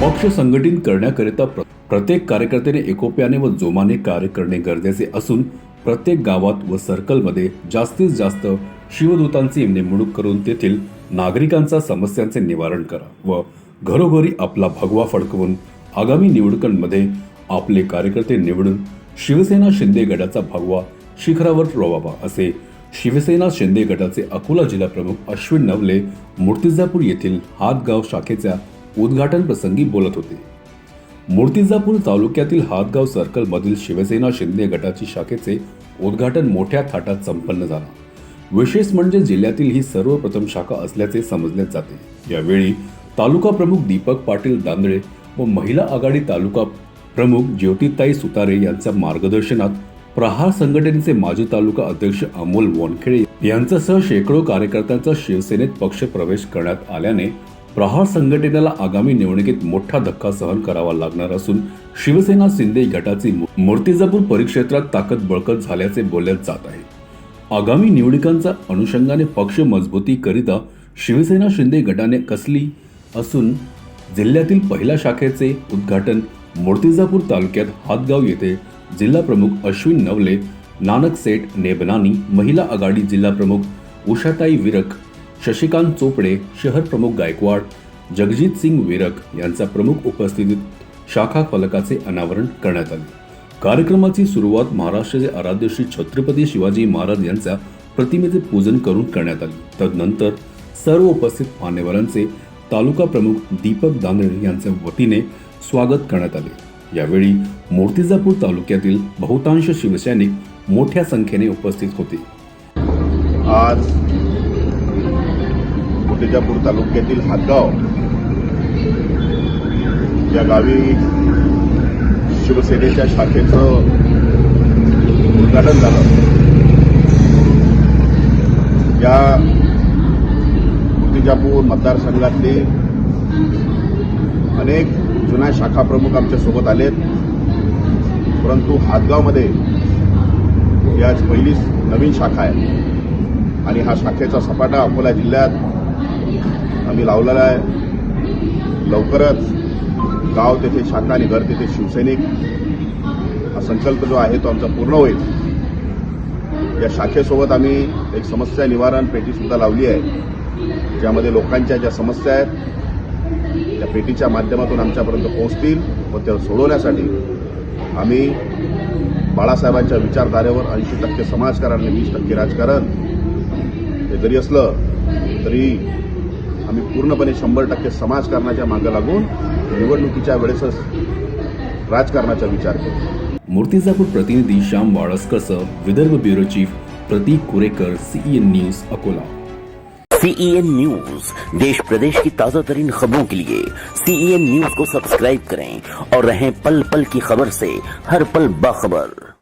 पक्ष संघटित करण्याकरिता प्र- प्रत्येक कार्यकर्त्याने एकोप्याने व जोमाने कार्य करणे गरजेचे असून प्रत्येक गावात व सर्कलमध्ये जास्तीत जास्त शिवदूतांची नेमणूक करून तेथील नागरिकांच्या समस्यांचे निवारण करा व घरोघरी आपला भगवा फडकवून आगामी निवडणुकांमध्ये आपले कार्यकर्ते निवडून शिवसेना शिंदे गटाचा भगवा शिखरावर रोवावा असे शिवसेना शिंदे गटाचे अकोला जिल्हा प्रमुख अश्विन नवले मूर्तिजापूर येथील हातगाव शाखेच्या उद्घाटन प्रसंगी बोलत होते. मूर्तिजापूर तालुक्यातील हातगाव सर्कलमधील शिवसेना शिंदे गटाची शाखेचे उद्घाटन मोठ्या थाटात संपन्न झाला. विशेष म्हणजे जिल्ह्यातील ही सर्वप्रथम शाखा असल्याचे समजले जाते. यावेळी तालुका प्रमुख दीपक पाटील दांदळे व महिला आघाडी तालुका प्रमुख ज्योतिताई सुतारे यांच्या मार्गदर्शनात प्रहार संघटनेचे माजी तालुका अध्यक्ष अमोल वानखेडे यांच्यासह शेकडो कार्यकर्त्यांचा शिवसेनेत पक्ष प्रवेश करण्यात आल्याने प्रहार संघटनेला आगामी निवडणुकीत मोठा धक्का सहन करावा लागणार असून शिवसेना शिंदे गटाची मूर्तिजापूर परिक्षेत्रात ताकद बळकट झाल्याचे बोलले जात आहे. आगामी निवडणुकांच्या अनुषंगाने पक्ष मजबूतीकरिता शिवसेना शिंदे गटाने कसली असून जिल्ह्यातील पहिल्या शाखेचे उद्घाटन मूर्तिजापूर तालुक्यात हातगाव येथे जिल्हा प्रमुख अश्विन नवले नानक सेठ नेबनानी महिला आघाडी जिल्हा प्रमुख उषाताई विरक शशिकांत चोपडे शहर प्रमुख गायकवाड जगजित सिंग वेरक यांचा प्रमुख उपस्थितीत शाखा फलकाचे अनावरण करण्यात आले. कार्यक्रमाची सुरुवात महाराष्ट्राचे आराध्य श्री छत्रपती शिवाजी महाराज यांच्या प्रतिमेचे पूजन करून करण्यात आली. तदनंतर सर्व उपस्थित मान्यवरांचे तालुका प्रमुख दीपक दांगळे यांच्या वतीने स्वागत करण्यात आले. यावेळी मूर्तिजापूर तालुक्यातील बहुतांश शिवसैनिक मोठ्या संख्येने उपस्थित होते. आज विजापूर तालुक्यातील हातगाव. या गावी शिवसेनेच्या शाखेचं उद्घाटन झालं. या विजापूर मतदारसंघातले अनेक जुन्या शाखा प्रमुख आलेत. परंतु हातगावमध्ये ही आज पहिलीच नवीन शाखा आहे. आणि हा शाखेचा सपाटा अकोला जिल्ह्यात आम्ही लावलेला आहे. लवकरच गाव तेथे शाखा आणि घर तेथे शिवसैनिक हा संकल्प जो आहे तो आमचा पूर्ण होईल. या शाखेसोबत आम्ही एक समस्या निवारण पेटी सुद्धा लावली आहे. ज्यामध्ये लोकांच्या ज्या समस्या आहेत त्या पेटीच्या माध्यमातून आमच्यापर्यंत पोहोचतील व त्या सोडवण्यासाठी आम्ही बाळासाहेबांच्या विचारधारेवर ऐंशी टक्के समाजकारण आणि वीस टक्के राजकारण हे जरी असलं तरी आम्ही पूर्णपणे शंभर टक्के समाजकारणाच्या मागं लागून निवडणुकीच्या वेळेसच राजकारणाचा विचार करू मूर्तिजापूर प्रतिनिधी Shyam वाळस्करसह Vidarbha bureau chief Prateek Kurekar CEN news Akola. CEN news देश प्रदेश की ताज़ा तरीन खबरों के लिए सीईएन न्यूज़ को सब्सक्राइब करें और रहें पल पल की खबर से हर पल बाखबर।